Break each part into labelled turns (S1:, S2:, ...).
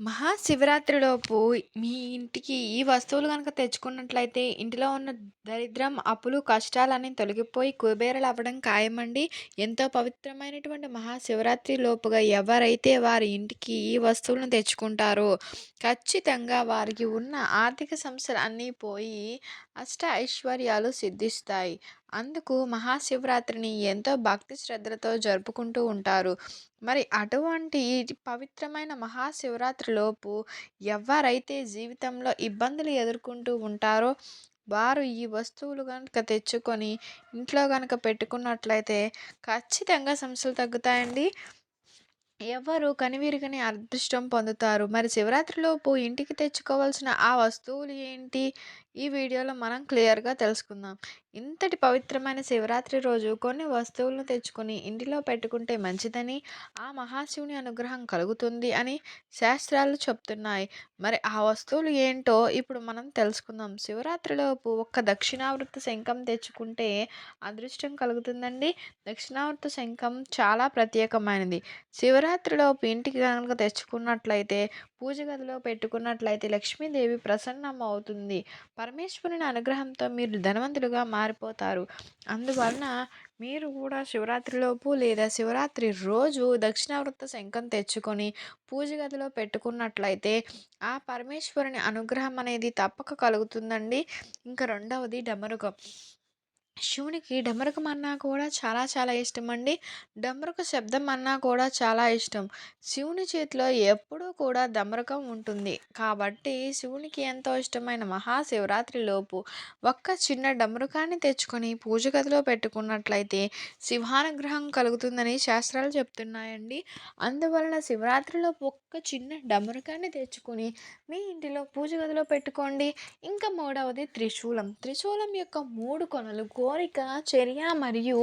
S1: మహాశివరాత్రిలోపు మీ ఇంటికి ఈ వస్తువులు కనుక తెచ్చుకున్నట్లయితే ఇంటిలో ఉన్న దరిద్రం, అప్పులు, కష్టాలన్నీ తొలగిపోయి కుబేరలు అవ్వడం ఖాయమండి. ఎంతో పవిత్రమైనటువంటి మహాశివరాత్రి లోపుగా ఎవరైతే వారి ఇంటికి ఈ వస్తువులను తెచ్చుకుంటారో ఖచ్చితంగా వారికి ఉన్న ఆర్థిక సమస్యలు అన్నీ పోయి అష్ట ఐశ్వర్యాలు సిద్ధిస్తాయి. అందుకు మహాశివరాత్రిని ఎంతో భక్తి శ్రద్ధలతో జరుపుకుంటూ ఉంటారు. మరి అటువంటి పవిత్రమైన మహాశివరాత్రిలోపు ఎవరైతే జీవితంలో ఇబ్బందులు ఎదుర్కొంటూ ఉంటారో వారు ఈ వస్తువులు కనుక తెచ్చుకొని ఇంట్లో కనుక పెట్టుకున్నట్లయితే ఖచ్చితంగా సమస్యలు తగ్గుతాయండి. ఎవరు కనివిరగని అదృష్టం పొందుతారు. మరి శివరాత్రిలోపు ఇంటికి తెచ్చుకోవాల్సిన ఆ వస్తువులు ఏంటి? ఈ వీడియోలో మనం క్లియర్‌గా తెలుసుకుందాం. ఇంతటి పవిత్రమైన శివరాత్రి రోజు కొన్ని వస్తువులను తెచ్చుకొని ఇంటిలో పెట్టుకుంటే మంచిదని, ఆ మహాశివుని అనుగ్రహం కలుగుతుంది అని శాస్త్రాలు చెప్తున్నాయి. మరి ఆ వస్తువులు ఏంటో ఇప్పుడు మనం తెలుసుకుందాం. శివరాత్రిలోపు ఒక్క దక్షిణావృత శంఖం తెచ్చుకుంటే అదృష్టం కలుగుతుందండి. దక్షిణావృత శంఖం చాలా ప్రత్యేకమైనది. శివరాత్రిలోపు ఇంటికి కనుక తెచ్చుకున్నట్లయితే పూజ గదిలో పెట్టుకున్నట్లయితే లక్ష్మీదేవి ప్రసన్నమవుతుంది. పరమేశ్వరుని అనుగ్రహంతో మీరు ధనవంతులుగా మారిపోతారు. అందువలన మీరు కూడా శివరాత్రిలోపు లేదా శివరాత్రి రోజు దక్షిణావృత శంఖం తెచ్చుకొని పూజ గదిలో పెట్టుకున్నట్లయితే ఆ పరమేశ్వరుని అనుగ్రహం అనేది తప్పక కలుగుతుందండి. ఇంకా రెండవది డమరుకం. శివునికి డమరుకం అన్నా కూడా చాలా చాలా ఇష్టం అండి డమరుక శబ్దం అన్నా కూడా చాలా ఇష్టం. శివుని చేతిలో ఎప్పుడూ కూడా డమరుకం ఉంటుంది. కాబట్టి శివునికి ఎంతో ఇష్టమైన మహాశివరాత్రిలోపు ఒక్క చిన్న డమరుకాన్ని తెచ్చుకొని పూజ గదిలో పెట్టుకున్నట్లయితే శివానుగ్రహం కలుగుతుందని శాస్త్రాలు చెప్తున్నాయండి. అందువలన శివరాత్రిలోపు ఒక్క చిన్న డమరుకాన్ని తెచ్చుకొని మీ ఇంటిలో పూజ గదిలో పెట్టుకోండి. ఇంకా మూడవది త్రిశూలం. త్రిశూలం యొక్క మూడు కొనలు కోరిక, చర్య మరియు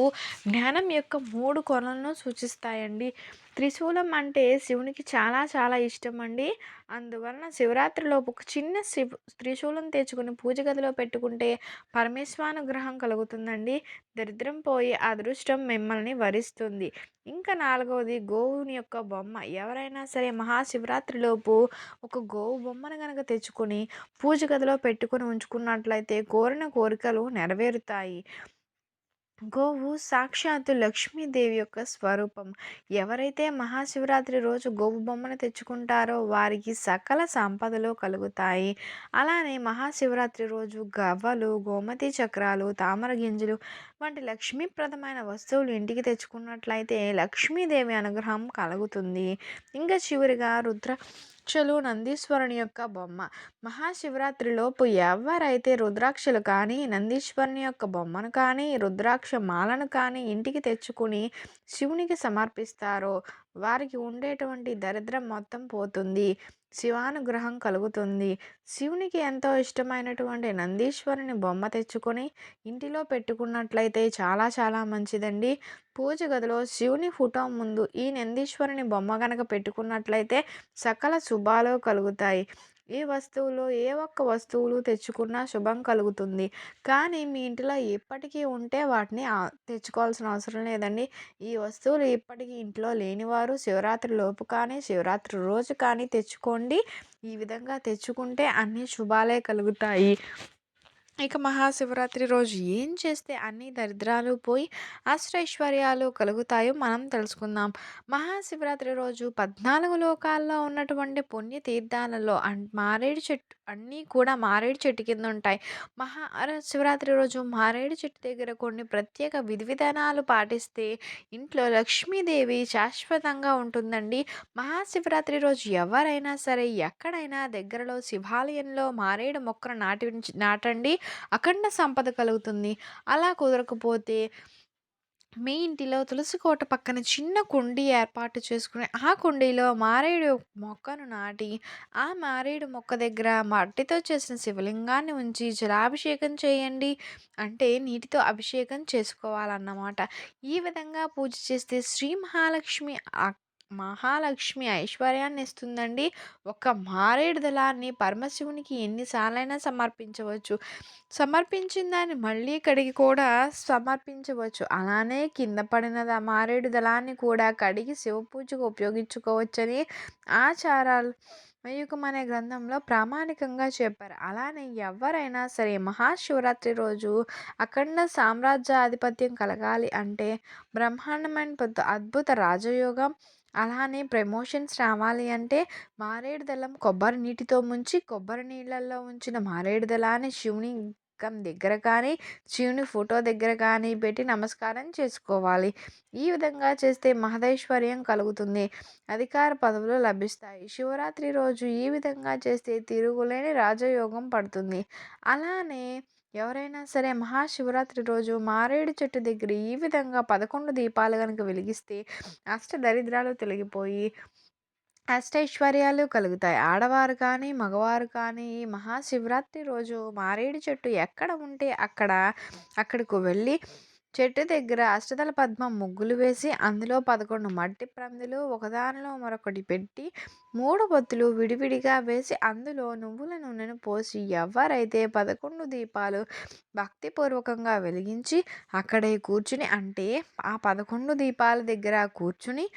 S1: జ్ఞానం యొక్క మూడు కొనలను సూచిస్తాయండి. త్రిశూలం అంటే శివునికి చాలా చాలా ఇష్టం అండి అందువలన శివరాత్రిలోపు ఒక చిన్న శివ త్రిశూలం తెచ్చుకుని పూజ గదిలో పెట్టుకుంటే పరమేశ్వరానుగ్రహం కలుగుతుందండి. దరిద్రం పోయి అదృష్టం మిమ్మల్ని వరిస్తుంది. ఇంకా నాలుగవది గోవుని యొక్క బొమ్మ. ఎవరైనా సరే మహాశివరాత్రిలోపు ఒక గోవు బొమ్మను కనుక తెచ్చుకొని పూజ గదిలో పెట్టుకొని ఉంచుకున్నట్లయితే కోరిన కోరికలు నెరవేరుతాయి. గోవు సాక్షాత్తు లక్ష్మీదేవి యొక్క స్వరూపం. ఎవరైతే మహాశివరాత్రి రోజు గోవు బొమ్మను తెచ్చుకుంటారో వారికి సకల సంపదలు కలుగుతాయి. అలానే మహాశివరాత్రి రోజు గవ్వలు, గోమతి చక్రాలు, తామర గింజలు వంటి లక్ష్మీప్రదమైన వస్తువులు ఇంటికి తెచ్చుకున్నట్లయితే లక్ష్మీదేవి అనుగ్రహం కలుగుతుంది. ఇంకా చివరిగా రుద్ర రుద్రాక్షలు, నందీశ్వరుని యొక్క బొమ్మ. మహాశివరాత్రిలోపు ఎవరైతే రుద్రాక్షలు కానీ, నందీశ్వరుని యొక్క బొమ్మను కానీ, రుద్రాక్ష మాలను కానీ ఇంటికి తెచ్చుకుని శివునికి సమర్పిస్తారో వారికి ఉండేటువంటి దరిద్రం మొత్తం పోతుంది. శివానుగ్రహం కలుగుతుంది. శివునికి ఎంతో ఇష్టమైనటువంటి నందీశ్వరుని బొమ్మ తెచ్చుకొని ఇంటిలో పెట్టుకున్నట్లయితే చాలా చాలా మంచిదండి. పూజ గదిలో శివుని ఫోటో ముందు ఈ నందీశ్వరుని బొమ్మ కనుక పెట్టుకున్నట్లయితే సకల శుభాలు కలుగుతాయి. ఈ వస్తువులో ఏ ఒక్క వస్తువులు తెచ్చుకున్నా శుభం కలుగుతుంది. కానీ మీ ఇంటిలో ఇప్పటికీ ఉంటే వాటిని తెచ్చుకోవాల్సిన అవసరం లేదండి. ఈ వస్తువులు ఇప్పటికీ ఇంట్లో లేనివారు శివరాత్రి లోపు కానీ, శివరాత్రి రోజు కానీ తెచ్చుకోండి. ఈ విధంగా తెచ్చుకుంటే అన్ని శుభాలే కలుగుతాయి. ఇక మహాశివరాత్రి రోజు ఏం చేస్తే అన్ని దరిద్రాలు పోయి అష్టైశ్వర్యాలు కలుగుతాయో మనం తెలుసుకుందాం. మహాశివరాత్రి రోజు పద్నాలుగు లోకాల్లో ఉన్నటువంటి పుణ్య తీర్థాలలో అన్ మారేడు చెట్టు అన్నీ కూడా మారేడు చెట్టు కింద ఉంటాయి. మహా శివరాత్రి రోజు మారేడు చెట్టు దగ్గర కొన్ని ప్రత్యేక విధి విధానాలు పాటిస్తే ఇంట్లో లక్ష్మీదేవి శాశ్వతంగా ఉంటుందండి. మహాశివరాత్రి రోజు ఎవరైనా సరే ఎక్కడైనా దగ్గరలో శివాలయంలో మారేడు మొక్కను నాటి నాటండి. అఖండ సంపద కలుగుతుంది. అలా కుదరకపోతే మీ ఇంటిలో తులసి కోట పక్కన చిన్న కుండీ ఏర్పాటు చేసుకుని ఆ కుండీలో మారేడు మొక్కను నాటి ఆ మారేడు మొక్క దగ్గర మట్టితో చేసిన శివలింగాన్ని ఉంచి జలాభిషేకం చేయండి. అంటే నీటితో అభిషేకం చేసుకోవాలన్నమాట. ఈ విధంగా పూజ చేస్తే శ్రీ మహాలక్ష్మి మహాలక్ష్మి ఐశ్వర్యాన్ని ఇస్తుందండి. ఒక మారేడు దళాన్ని పరమశివునికి ఎన్నిసార్లైనా సమర్పించవచ్చు. సమర్పించిన దాన్ని మళ్ళీ కడిగి కూడా సమర్పించవచ్చు. అలానే కింద పడిన మారేడు దళాన్ని కూడా కడిగి శివ పూజకు ఉపయోగించుకోవచ్చని ఆచారాలు మయూకం అనే గ్రంథంలో ప్రామాణికంగా చెప్పారు. అలానే ఎవరైనా సరే మహాశివరాత్రి రోజు అఖండ సామ్రాజ్యాధిపత్యం కలగాలి అంటే బ్రహ్మాండమైన పెద్ద అద్భుత రాజయోగం అలానే ప్రమోషన్స్ రావాలి అంటే మారేడు దళం కొబ్బరి నీటితో ముంచి కొబ్బరి నీళ్ళల్లో ఉంచిన మారేడు దళాన్ని శివుని లింగం దగ్గర కానీ శివుని ఫోటో దగ్గర కానీ పెట్టి నమస్కారం చేసుకోవాలి. ఈ విధంగా చేస్తే మహదైశ్వర్యం కలుగుతుంది. అధికార పదవులు లభిస్తాయి. శివరాత్రి రోజు ఈ విధంగా చేస్తే తిరుగులేని రాజయోగం పడుతుంది. అలానే ఎవరైనా సరే మహాశివరాత్రి రోజు మారేడు చెట్టు దగ్గర ఈ విధంగా పదకొండు దీపాలు కనుక వెలిగిస్తే అష్ట దరిద్రాలు తొలగిపోయి అష్టైశ్వర్యాలు కలుగుతాయి. ఆడవారు కానీ, మగవారు కానీ ఈ మహాశివరాత్రి రోజు మారేడు చెట్టు ఎక్కడ ఉంటే అక్కడ అక్కడకు వెళ్ళి చెట్టు దగ్గర అష్టదళ పద్మం ముగ్గులు వేసి అందులో పదకొండు మట్టి ప్రమిదలు ఒకదానిలో మరొకటి పెట్టి మూడు బొత్తులు విడివిడిగా వేసి అందులో నువ్వుల నూనెను పోసి ఎవరైతే పదకొండు దీపాలు భక్తిపూర్వకంగా వెలిగించి అక్కడే కూర్చుని అంటే ఆ పదకొండు దీపాల దగ్గర కూర్చుని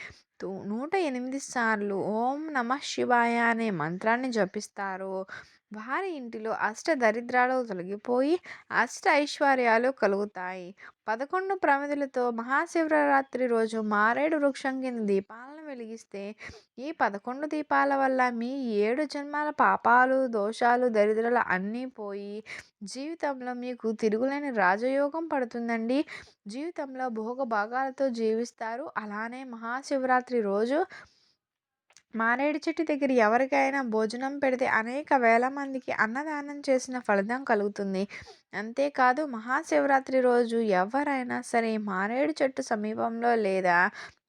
S1: నూట ఎనిమిది సార్లు ఓం నమ శివాయ అనే మంత్రాన్ని జపిస్తారు వారి ఇంటిలో అష్ట దరిద్రాలు తొలగిపోయి అష్ట ఐశ్వర్యాలు కలుగుతాయి. పదకొండు ప్రమిదలతో మహాశివరాత్రి రోజు మారేడు వృక్షం కింద దీపాలను వెలిగిస్తే ఈ పదకొండు దీపాల వల్ల మీ ఏడు జన్మాల పాపాలు దోషాలు దరిద్రాలు అన్నీ పోయి జీవితంలో మీకు తిరుగులేని రాజయోగం పడుతుందండి. జీవితంలో భోగ భాగాలతో జీవిస్తారు. అలానే మహాశివరాత్రి రోజు మారేడు చెట్టు దగ్గర ఎవరికైనా భోజనం పెడితే అనేక వేల మందికి అన్నదానం చేసిన ఫలితం కలుగుతుంది. అంతేకాదు మహాశివరాత్రి రోజు ఎవరైనా సరే మారేడు చెట్టు సమీపంలో లేదా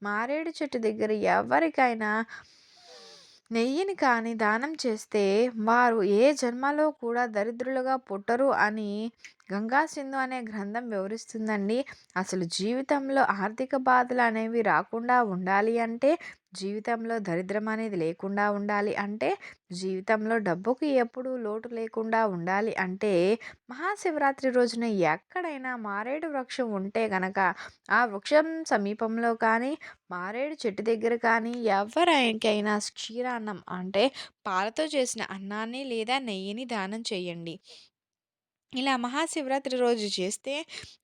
S1: మారేడు చెట్టు దగ్గర ఎవరికైనా నెయ్యిని కానీ దానం చేస్తే వారు ఏ జన్మలో కూడా దరిద్రులుగా పుట్టరు అని గంగా సింధు అనే గ్రంథం వివరిస్తుందండి. అసలు జీవితంలో ఆర్థిక బాధలు అనేవి రాకుండా ఉండాలి అంటే జీవితంలో దరిద్రం అనేది లేకుండా ఉండాలి అంటే జీవితంలో డబ్బుకి ఎప్పుడూ లోటు లేకుండా ఉండాలి అంటే మహాశివరాత్రి రోజున ఎక్కడైనా మారేడు వృక్షం ఉంటే గనక ఆ వృక్షం సమీపంలో కానీ మారేడు చెట్టు దగ్గర కానీ ఎవరికైనా క్షీరాన్నం అంటే పాలతో చేసిన అన్నాన్ని లేదా నెయ్యిని దానం చేయండి. ఇలా మహాశివరాత్రి రోజు చేస్తే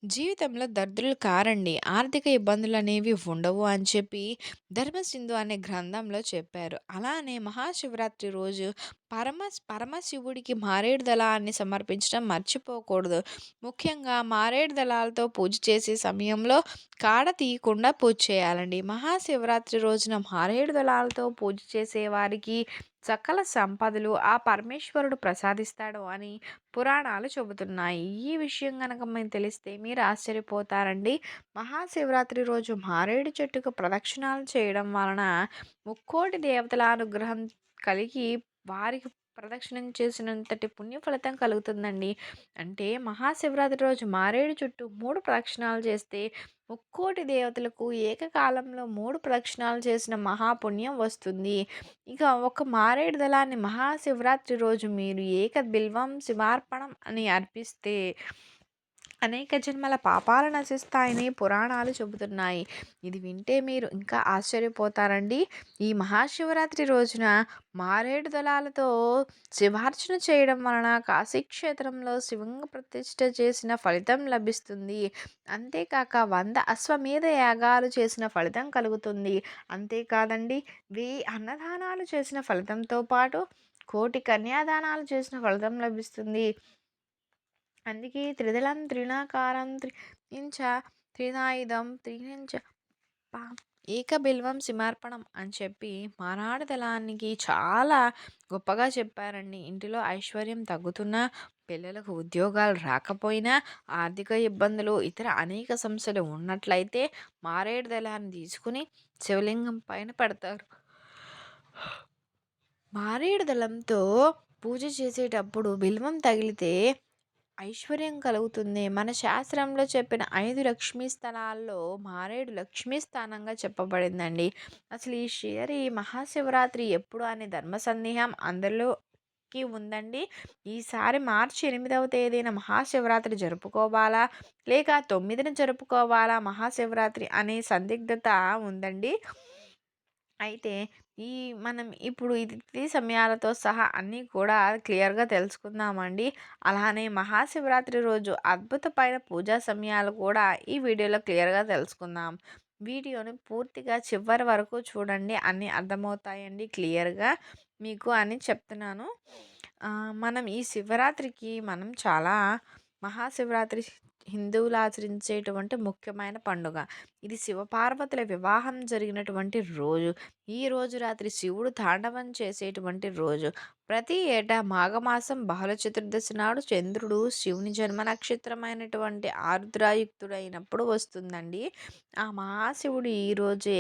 S1: జీవితంలో దరిద్రులు కారండి. ఆర్థిక ఇబ్బందులు అనేవి ఉండవు అని చెప్పి ధర్మసింధు అనే గ్రంథంలో చెప్పారు. అలానే మహాశివరాత్రి రోజు పరమ పరమశివుడికి మారేడు దళాన్ని సమర్పించడం మర్చిపోకూడదు. ముఖ్యంగా మారేడు దళాలతో పూజ చేసే సమయంలో కాడ తీయకుండా పూజ చేయాలండి. మహాశివరాత్రి రోజున మారేడు దళాలతో పూజ చేసే వారికి సకల సంపదలు ఆ పరమేశ్వరుడు ప్రసాదిస్తాడు అని పురాణాలు చెబుతున్నాయి. ఈ విషయం కనుక మేము తెలిస్తే మీరు ఆశ్చర్యపోతారండి. మహాశివరాత్రి రోజు మారేడు చెట్టుకు ప్రదక్షిణాలు చేయడం వలన ముక్కోటి దేవతల అనుగ్రహం కలిగి వారికి ప్రదక్షిణం చేసినంతటి పుణ్య ఫలితం కలుగుతుందండి. అంటే మహాశివరాత్రి రోజు మారేడు చుట్టూ మూడు ప్రదక్షిణాలు చేస్తే ముక్కోటి దేవతలకు ఏకకాలంలో మూడు ప్రదక్షిణాలు చేసిన మహాపుణ్యం వస్తుంది. ఇక ఒక మారేడు దళాన్ని మహాశివరాత్రి రోజు మీరు ఏక బిల్వం శివార్పణం అని అర్పిస్తే అనేక జన్మల పాపాలు నశిస్తాయని పురాణాలు చెబుతున్నాయి. ఇది వింటే మీరు ఇంకా ఆశ్చర్యపోతారండి. ఈ మహాశివరాత్రి రోజున మారేడు దళాలతో శివార్చన చేయడం వలన కాశీక్షేత్రంలో శివంగ ప్రతిష్ట చేసిన ఫలితం లభిస్తుంది. అంతేకాక వంద అశ్వమేధ యాగాలు చేసిన ఫలితం కలుగుతుంది. అంతేకాదండి వెయ్యి అన్నదానాలు చేసిన ఫలితంతో పాటు కోటి కన్యాదానాలు చేసిన ఫలితం లభిస్తుంది. అందుకే త్రిదళం త్రిణాకారం త్రించ త్రినాయుధం త్రిహించ ఏక బిల్వం సిమార్పణం అని చెప్పి మానాడు దళానికి చాలా గొప్పగా చెప్పారండి. ఇంటిలో ఐశ్వర్యం తగ్గుతున్నా పిల్లలకు ఉద్యోగాలు రాకపోయినా ఆర్థిక ఇబ్బందులు ఇతర అనేక సమస్యలు ఉన్నట్లయితే మారేడు దళాన్ని తీసుకుని శివలింగం పైన పెడతారు. మారేడు దళంతో పూజ చేసేటప్పుడు బిల్వం తగిలితే ఐశ్వర్యం కలుగుతుంది. మన శాస్త్రంలో చెప్పిన ఐదు లక్ష్మీ స్థలాల్లో మారేడు లక్ష్మీ స్థానంగా చెప్పబడిందండి. అసలు ఈ షియరి మహాశివరాత్రి ఎప్పుడు అనే ధర్మ సందేహం అందరిలోకి ఉందండి. ఈసారి మార్చి ఎనిమిదవ తేదీన మహాశివరాత్రి జరుపుకోవాలా? లేక తొమ్మిదిన జరుపుకోవాలా మహాశివరాత్రి అనే సందిగ్ధత ఉందండి. అయితే ఈ మనం ఇప్పుడు ఇది సమయాలతో సహా అన్నీ కూడా క్లియర్‌గా తెలుసుకుందామండి. అలానే మహాశివరాత్రి రోజు అద్భుతమైన పూజా సమయాలు కూడా ఈ వీడియోలో క్లియర్‌గా తెలుసుకుందాం. వీడియోని పూర్తిగా చివరి వరకు చూడండి. అన్నీ అర్థమవుతాయండి క్లియర్‌గా మీకు అని చెప్తున్నాను. మనం ఈ శివరాత్రికి మనం చాలా మహాశివరాత్రి హిందువులు ఆచరించేటువంటి ముఖ్యమైన పండుగ. ఇది శివపార్వతుల వివాహం జరిగినటువంటి రోజు. ఈ రోజు రాత్రి శివుడు తాండవం చేసేటువంటి రోజు. ప్రతి ఏటా మాఘమాసం బహుళ చతుర్దశి నాడు చంద్రుడు శివుని జన్మ నక్షత్రమైనటువంటి ఆరుద్రాయుక్తుడైనప్పుడు వస్తుందండి. ఆ మహాశివుడు ఈ రోజే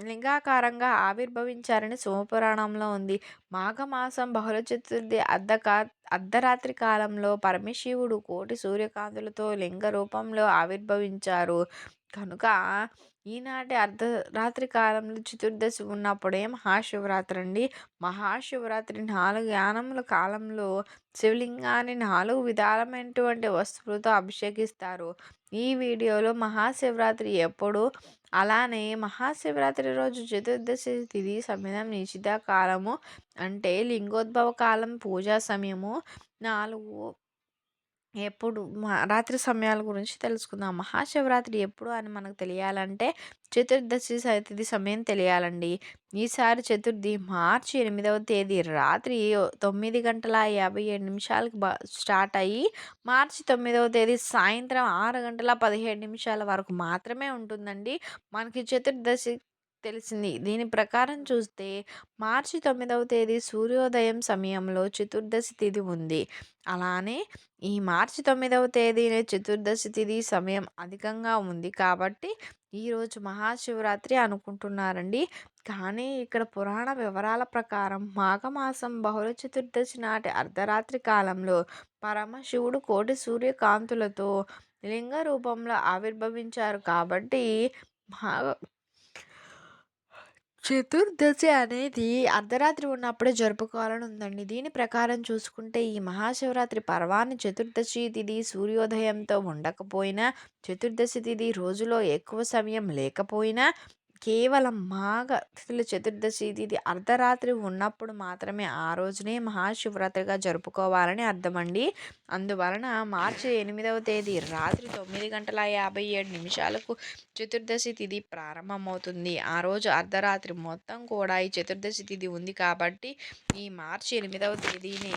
S1: లింగాకారంగా ఆవిర్భవించారని శివపురాణంలో ఉంది. మాఘమాసం బహుళ చతుర్థి అర్ధకా అర్ధరాత్రి కాలంలో పరమశివుడు కోటి సూర్యకాంతులతో లింగ రూపంలో ఆవిర్భవించారు. కనుక ఈనాటి అర్ధరాత్రి కాలంలో చతుర్దశి ఉన్నప్పుడే మహాశివరాత్రి అండి. మహాశివరాత్రి నాలుగు యానముల కాలంలో శివలింగాన్ని నాలుగు విధాలమైనటువంటి వస్తువులతో అభిషేకిస్తారు. ఈ వీడియోలో మహాశివరాత్రి ఎప్పుడు, అలానే మహాశివరాత్రి రోజు చతుర్దశి తిథి సమయం నిషిద్ధ కాలము అంటే లింగోద్భవ కాలం పూజా సమయము నాలుగు ఎప్పుడు రాత్రి సమయాల గురించి తెలుసుకుందాం. మహాశివరాత్రి ఎప్పుడు అని మనకు తెలియాలంటే చతుర్దశి సతిథి సమయం తెలియాలండి. ఈసారి చతుర్థి మార్చి ఎనిమిదవ తేదీ రాత్రి తొమ్మిది గంటల 57 నిమిషాలకు బ స్టార్ట్ అయ్యి మార్చి తొమ్మిదవ తేదీ సాయంత్రం ఆరు గంటల 17 నిమిషాల వరకు మాత్రమే ఉంటుందండి. మనకి చతుర్దశి తెలిసింది. దీని ప్రకారం చూస్తే మార్చి తొమ్మిదవ తేదీ సూర్యోదయం సమయంలో చతుర్దశి తిథి ఉంది. అలానే ఈ మార్చి తొమ్మిదవ తేదీనే చతుర్దశి తిథి సమయం అధికంగా ఉంది కాబట్టి ఈరోజు మహాశివరాత్రి అనుకుంటున్నారండి. కానీ ఇక్కడ పురాణ వివరాల ప్రకారం మాఘమాసం బహుళ చతుర్దశి నాటి అర్ధరాత్రి కాలంలో పరమశివుడు కోటి సూర్యకాంతులతో లింగ రూపంలో ఆవిర్భవించారు కాబట్టి మాఘ చతుర్దశి అనేది అర్ధరాత్రి ఉన్నప్పుడే జరుపుకోవాలని ఉందండి. దీని ప్రకారం చూసుకుంటే ఈ మహాశివరాత్రి పర్వాన్ని చతుర్దశి తిథి సూర్యోదయంతో ఉండకపోయినా, చతుర్దశి తిథి రోజులో ఎక్కువ సమయం లేకపోయినా, కేవలం మాఘ తిథుల చతుర్దశి తిథి అర్ధరాత్రి ఉన్నప్పుడు మాత్రమే ఆ రోజునే మహాశివరాత్రిగా జరుపుకోవాలని అర్థమండి. అందువలన మార్చి ఎనిమిదవ తేదీ రాత్రి తొమ్మిది గంటల 57 నిమిషాలకు చతుర్దశి తిథి ప్రారంభమవుతుంది. ఆ రోజు అర్ధరాత్రి మొత్తం కూడా ఈ చతుర్దశి తిథి ఉంది కాబట్టి ఈ మార్చి ఎనిమిదవ తేదీని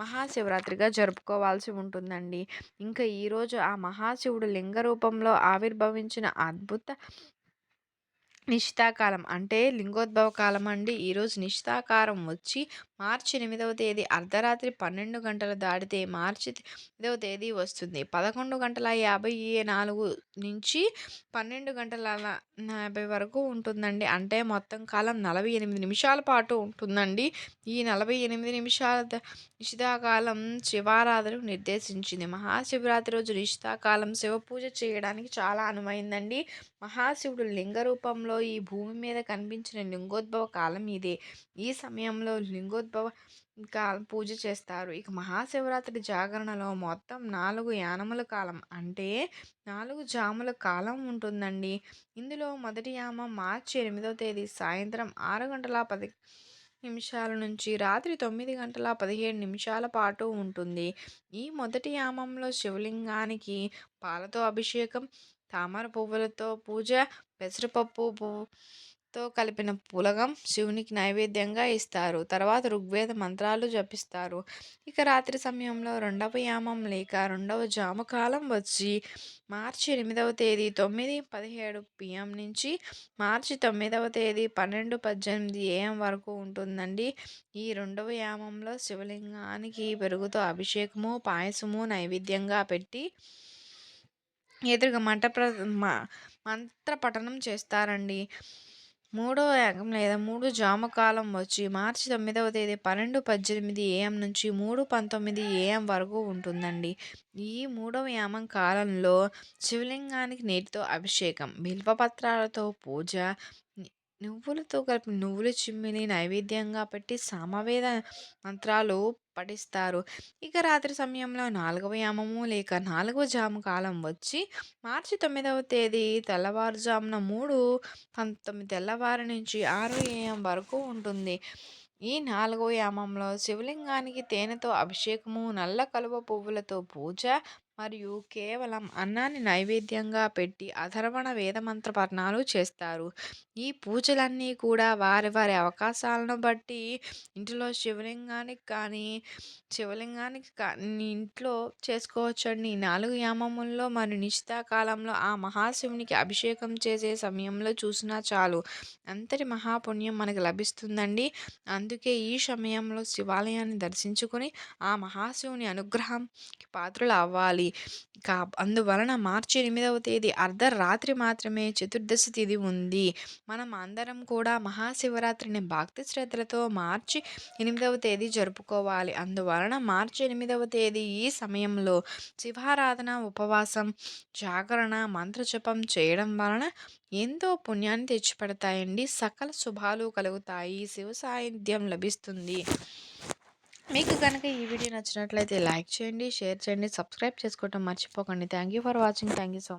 S1: మహాశివరాత్రిగా జరుపుకోవాల్సి ఉంటుందండి. ఇంకా ఈరోజు ఆ మహాశివుడు లింగ రూపంలో ఆవిర్భవించిన అద్భుత నిశితాకాలం అంటే లింగోద్భవ కాలం అండి. ఈరోజు నిశితాకారం వచ్చి మార్చి ఎనిమిదవ తేదీ అర్ధరాత్రి 12 గంటలు దాటితే మార్చి ఎనిమిదవ తేదీ వస్తుంది. 11 గంటల 54 నుంచి 12 గంటల 50 వరకు ఉంటుందండి. అంటే మొత్తం కాలం 48 నిమిషాల పాటు ఉంటుందండి. ఈ 48 నిమిషాల ద శివారాధన నిర్దేశించింది. మహాశివరాత్రి రోజు విషతాకాలం శివ పూజ చేయడానికి చాలా అనువైందండి. మహాశివుడు లింగ రూపంలో ఈ భూమి మీద కనిపించిన లింగోద్భవ కాలం ఇదే. ఈ సమయంలో లింగోద్భవ కా పూజ చేస్తారు. ఇక మహాశివరాత్రి జాగరణలో మొత్తం నాలుగు యానముల కాలం అంటే నాలుగు జాముల కాలం ఉంటుందండి. ఇందులో మొదటి యామం మార్చి ఎనిమిదో తేదీ సాయంత్రం ఆరు గంటల పది నిమిషాల నుంచి రాత్రి తొమ్మిది గంటల 17 నిమిషాల పాటు ఉంటుంది. ఈ మొదటి యామంలో శివలింగానికి పాలతో అభిషేకం, తామర పువ్వులతో పూజ, పెసరపప్పు పువ్వు తో కలిపిన పులగం శివునికి నైవేద్యంగా ఇస్తారు. తర్వాత ఋగ్వేద మంత్రాలు జపిస్తారు. ఇక రాత్రి సమయంలో రెండవ యామం లేక రెండవ జామకాలం వచ్చి మార్చి ఎనిమిదవ తేదీ తొమ్మిది పదిహేడు పిఎం నుంచి మార్చి తొమ్మిదవ తేదీ 12:18 ఏఎం వరకు ఉంటుందండి. ఈ రెండవ యామంలో శివలింగానికి పెరుగుతో అభిషేకము, పాయసము నైవేద్యంగా పెట్టి ఎదురుగా మంట ప్ర మ మంత్ర పఠనం చేస్తారండి. మూడవ యాగం లేదా మూడు జామకాలం వచ్చి మార్చి తొమ్మిదవ తేదీ పన్నెండు పద్దెనిమిది ఏఎం నుంచి మూడు పంతొమ్మిది ఏఎం వరకు ఉంటుందండి. ఈ మూడవ యామం కాలంలో శివలింగానికి నీటితో అభిషేకం బిల్వపత్రాలతో పూజ నువ్వులతో కలిపి నువ్వుల చిమ్మిని నైవేద్యంగా పెట్టి సామవేద మంత్రాలు పఠిస్తారు. ఇక రాత్రి సమయంలో నాలుగవ యామము లేక నాలుగవ జాము కాలం వచ్చి మార్చి తొమ్మిదవ తేదీ తెల్లవారుజామున మూడు పంతొమ్మిది తెల్లవారి నుంచి ఆరు ఏఎం వరకు ఉంటుంది. ఈ నాలుగవ యామంలో శివలింగానికి తేనెతో అభిషేకము నల్ల కలువ పువ్వులతో పూజ మరియు కేవలం అన్నాన్ని నైవేద్యంగా పెట్టి అథర్వణ వేదమంత్ర పఠనాలు చేస్తారు. ఈ పూజలన్నీ కూడా వారి వారి అవకాశాలను బట్టి ఇంటిలో శివలింగానికి కానీ శివలింగానికి కానీ ఇంట్లో చేసుకోవచ్చండి. నాలుగు యామముల్లో మరి నిశ్చితాకాలంలో ఆ మహాశివునికి అభిషేకం చేసే సమయంలో చూసినా చాలు అంతటి మహాపుణ్యం మనకు లభిస్తుందండి. అందుకే ఈ సమయంలో శివాలయాన్ని దర్శించుకొని ఆ మహాశివుని అనుగ్రహం పాత్రలు అవ్వాలి. కా అందువలన మార్చి ఎనిమిదవ తేదీ అర్ధరాత్రి మాత్రమే చతుర్దశి తిథి ఉంది. మనం అందరం కూడా మహాశివరాత్రిని భక్తి శ్రద్ధలతో మార్చి ఎనిమిదవ తేదీ జరుపుకోవాలి. అందువలన మార్చి ఎనిమిదవ తేదీ ఈ సమయంలో శివారాధన ఉపవాసం జాగరణ మంత్రజపం చేయడం వలన ఎంతో పుణ్యాన్ని తెచ్చిపెడతాయండి. సకల శుభాలు కలుగుతాయి. శివ సాయంత్యం లభిస్తుంది. మీకు కనుక ఈ వీడియో నచ్చినట్లయితే లైక్ చేయండి షేర్ చేయండి సబ్స్క్రైబ్ చేసుకోవటం మర్చిపోకండి. Thank you for watching. Thank you so